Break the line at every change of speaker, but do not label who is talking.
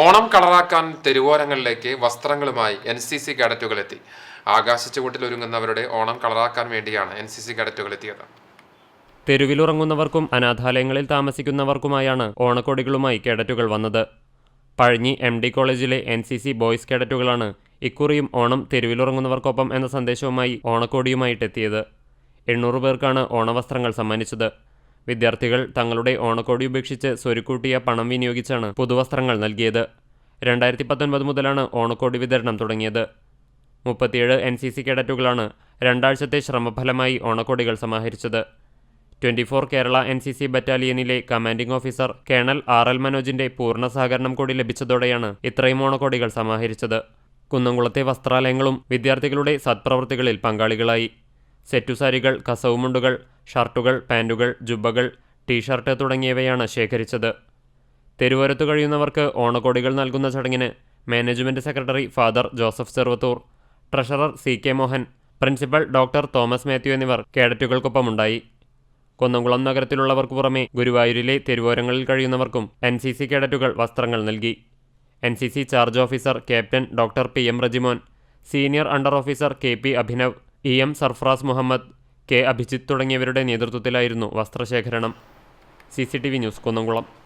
ഓണം കളറാക്കാൻ തെരുവോരങ്ങളിലേക്ക് വസ്ത്രങ്ങളുമായി എൻ സി സി കേഡറ്റുകളെത്തി. ആകാശച്ചുവട്ടിൽ ഒരുങ്ങുന്നവരുടെ ഓണം കളറാക്കാൻ വേണ്ടിയാണ് എൻ സി സി കേഡറ്റുകൾ എത്തിയത്
തെരുവിലുറങ്ങുന്നവർക്കും അനാഥാലയങ്ങളിൽ താമസിക്കുന്നവർക്കുമായാണ് ഓണക്കോടികളുമായി കേഡറ്റുകൾ വന്നത്. പഴഞ്ഞി എം ഡി കോളേജിലെ എൻ സി സി ബോയ്സ് കേഡറ്റുകളാണ് ഇക്കുറിയും ഓണം തെരുവിലുറങ്ങുന്നവർക്കൊപ്പം എന്ന സന്ദേശവുമായി ഓണക്കോടിയുമായിട്ടെത്തിയത്. എണ്ണൂറ് പേർക്കാണ് ഓണവസ്ത്രങ്ങൾ സമ്മാനിച്ചത്. വിദ്യാർത്ഥികൾ തങ്ങളുടെ ഓണക്കോടി ഉപേക്ഷിച്ച് സ്വരുക്കൂട്ടിയ പണം വിനിയോഗിച്ചാണ് പുതുവസ്ത്രങ്ങൾ നൽകിയത്. രണ്ടായിരത്തി പത്തൊൻപത് മുതലാണ് ഓണക്കോടി വിതരണം തുടങ്ങിയത്. മുപ്പത്തിയേഴ് എൻ സി സി കേഡറ്റുകളാണ് രണ്ടാഴ്ചത്തെ ശ്രമഫലമായി ഓണക്കോടികൾ സമാഹരിച്ചത്. Twenty four Kerala N C C ബറ്റാലിയനിലെ commanding officer colonel R L മനോജിന്റെ പൂർണ സഹകരണം കൂടി ലഭിച്ചതോടെയാണ് ഇത്രയും ഓണക്കോടികൾ സമാഹരിച്ചത്. കുന്നംകുളത്തെ വസ്ത്രാലയങ്ങളും വിദ്യാർത്ഥികളുടെ സത്പ്രവൃത്തികളിൽ പങ്കാളികളായി. സെറ്റുസാരികൾ കസവുമുണ്ടുകൾ ഷർട്ടുകൾ പാന്റുകൾ ജുബ്ബകൾ ടീഷർട്ട് തുടങ്ങിയവയാണ് ശേഖരിച്ചത്. തെരുവോരത്തു കഴിയുന്നവർക്ക് ഓണക്കോടികൾ നൽകുന്ന ചടങ്ങിന് management secretary father Joseph Cheruvathur treasurer C K Mohan principal doctor Thomas Mathew എന്നിവർ കേഡറ്റുകൾക്കൊപ്പമുണ്ടായി. കുന്നംകുളം നഗരത്തിലുള്ളവർക്ക് പുറമെ ഗുരുവായൂരിലെ തെരുവോരങ്ങളിൽ കഴിയുന്നവർക്കും എൻ സി സി കേഡറ്റുകൾ വസ്ത്രങ്ങൾ നൽകി. N C C charge officer captain doctor P M Rejimon senior under officer K P Abhinav E M Sarfaraz Muhammad K Abhijith തുടങ്ങിയവരുടെ നേതൃത്വത്തിലായിരുന്നു വസ്ത്രശേഖരണം. C news Kunnamkulam.